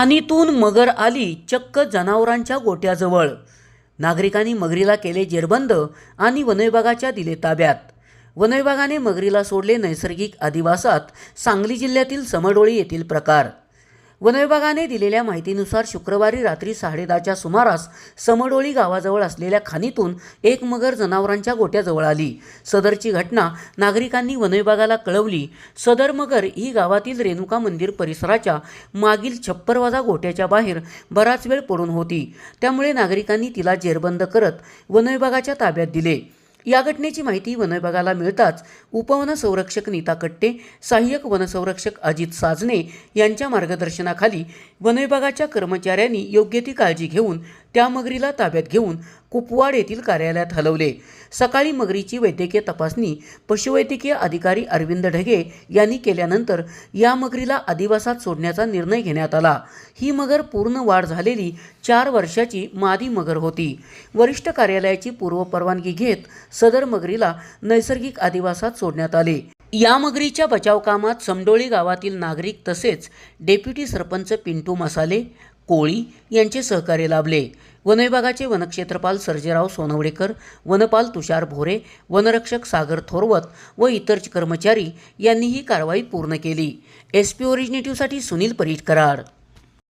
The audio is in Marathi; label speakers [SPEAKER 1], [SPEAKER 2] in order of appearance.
[SPEAKER 1] खाणीतून मगर आली चक्क जनावरांच्या गोट्याजवळ. नागरिकांनी मगरीला केले जेरबंद आणि वनविभागाच्या दिले ताब्यात. वनविभागाने मगरीला सोडले नैसर्गिक अधिवासात सांगली जिल्ह्यातील समडोळी येथील प्रकार. वनविभागाने दिलेल्या माहितीनुसार शुक्रवारी रात्री साडेदहाच्या सुमारास समडोळी गावाजवळ असलेल्या खाणीतून एक मगर जनावरांच्या गोट्याजवळ आली. सदरची घटना नागरिकांनी वनविभागाला कळवली. सदर मगर ही गावातील रेणुका मंदिर परिसराच्या मागील छप्परवाजा गोट्याच्या बाहेर बराच वेळ पडून होती. त्यामुळे नागरिकांनी तिला जेरबंद करत वनविभागाच्या ताब्यात दिले. या घटनेची माहिती वनविभागाला मिळताच उपवन संरक्षक नीता कट्टे सहाय्यक वनसंरक्षक अजित साजने यांच्या मार्गदर्शनाखाली वनविभागाच्या कर्मचाऱ्यांनी योग्य ती काळजी घेऊन त्या मगरीला ताब्यात घेऊन कुपवाड येथील कार्यालयात हलवले. सकाळी मगरीची वैद्यकीय तपासणी पशुवैद्यकीय अधिकारी अरविंद ढगे यांनी केल्यानंतर या मगरीला अधिवासात सोडण्याचा निर्णय घेण्यात आला. ही मगर पूर्ण वाढ झालेली चार वर्षाची मादी मगर होती. वरिष्ठ कार्यालयाची पूर्वपरवानगी घेत सदर मगरीला नैसर्गिक अधिवासात सोडण्यात आले. या मगरीच्या बचाव कामात समडोळी गावातील नागरिक तसेच डेप्युटी सरपंच पिंटू मसाले कोळी यांचे सहकार्य लाभले. वनविभागाचे वनक्षेत्रपाल सर्जेराव सोनवडेकर वनपाल तुषार भोरे वनरक्षक सागर थोरवत व इतर कर्मचारी यांनी ही कारवाई पूर्ण केली. एस पी ओरिजिनेटिव्हसाठी सुनील परीट कराड.